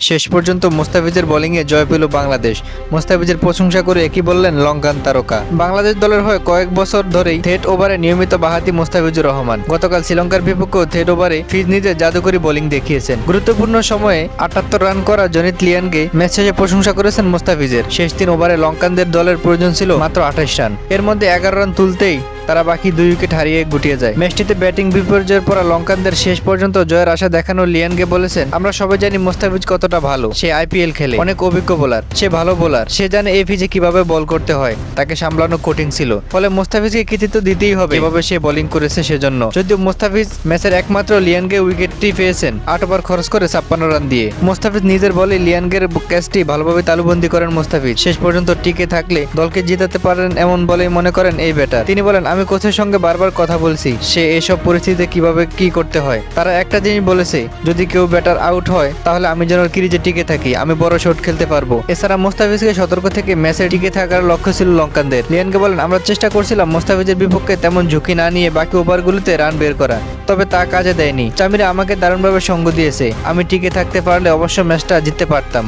শেষ পর্যন্ত মোস্তাফিজের বোলিংয়ে জয় পেল বাংলাদেশ। মোস্তাফিজের প্রশংসা করে একই বললেন লঙ্কান তারকা। বাংলাদেশ দলের হয়ে কয়েক বছর ধরেই থেট ওভারে নিয়মিত বাহাতি মোস্তাফিজুর রহমান। গতকাল শ্রীলঙ্কার বিপক্ষেও থেট ওভারে ফিজ নিজে জাদুকরী বোলিং দেখিয়েছেন। গুরুত্বপূর্ণ সময়ে আটাত্তর রান করা জনিত লিয়ানকে ম্যাচ শেষে প্রশংসা করেছেন মোস্তাফিজের। শেষ তিন ওভারে লঙ্কানদের দলের প্রয়োজন ছিল মাত্র আঠাশ রান। এর মধ্যে এগারো রান তুলতেই তারা বাকি দুই উইকেট হারিয়ে গুটিয়ে যায়। ম্যাচটিতে ব্যাটিং বিপর্যয়ের পর লঙ্কানদের শেষ পর্যন্ত জয়ের আশা দেখানো লিয়ানকে বলেছেন, আমরা সবাই জানি মোস্তাফিজ কতটা ভালো। সে আইপিএল খেলে। অনেক অভিজ্ঞ বোলার। সে ভালো বোলার। সে জানে এই পিচে কীভাবে বল করতে হয়। তাকে সামলানো কঠিন ছিল। ফলে মোস্তাফিজকে কৃতিত্ব দিতেই হবে। এভাবে সে বোলিং করেছে সেজন্য। যদিও মোস্তাফিজ ম্যাচের একমাত্র লিয়ানকে উইকেটটি পেয়েছেন, আট ওভার খরচ করে ছাপ্পান্ন রান দিয়ে। মোস্তাফিজ নিজের বলে লিয়ানগের ক্যাচটি ভালোভাবে তালুবন্দি করেন মোস্তাফিজ। শেষ পর্যন্ত টিকে থাকলে দলকে জিতাতে পারেন এমন বলেই মনে করেন এই ব্যাটার তিনি বলেন আমি কোচের সঙ্গে বারবার কথা বলছি, সে এসব পরিস্থিতিতে কীভাবে কি করতে হয়? তারা একটা জিনিস বলেছে, যদি কেউ ব্যাটার আউট হয়, তাহলে আমি যেন ক্রিজে টিকে থাকি, আমি বড় শট খেলতে পারব। এছাড়া মোস্তাফিজকে সতর্ক থেকে ম্যাচে টিকে থাকার লক্ষ্য ছিল লঙ্কানদের। লিয়ানকে বলেন, আমরা চেষ্টা করছিলাম মোস্তাফিজের বিপক্ষে তেমন ঝুঁকি না নিয়ে বাকি ওভারগুলোতে রান বের করা, তবে তা কাজে দেয়নি। চামিরা আমাকে দারুণভাবে সঙ্গ দিয়েছে, আমি টিকে থাকতে পারলে অবশ্য ম্যাচটা জিততে পারতাম।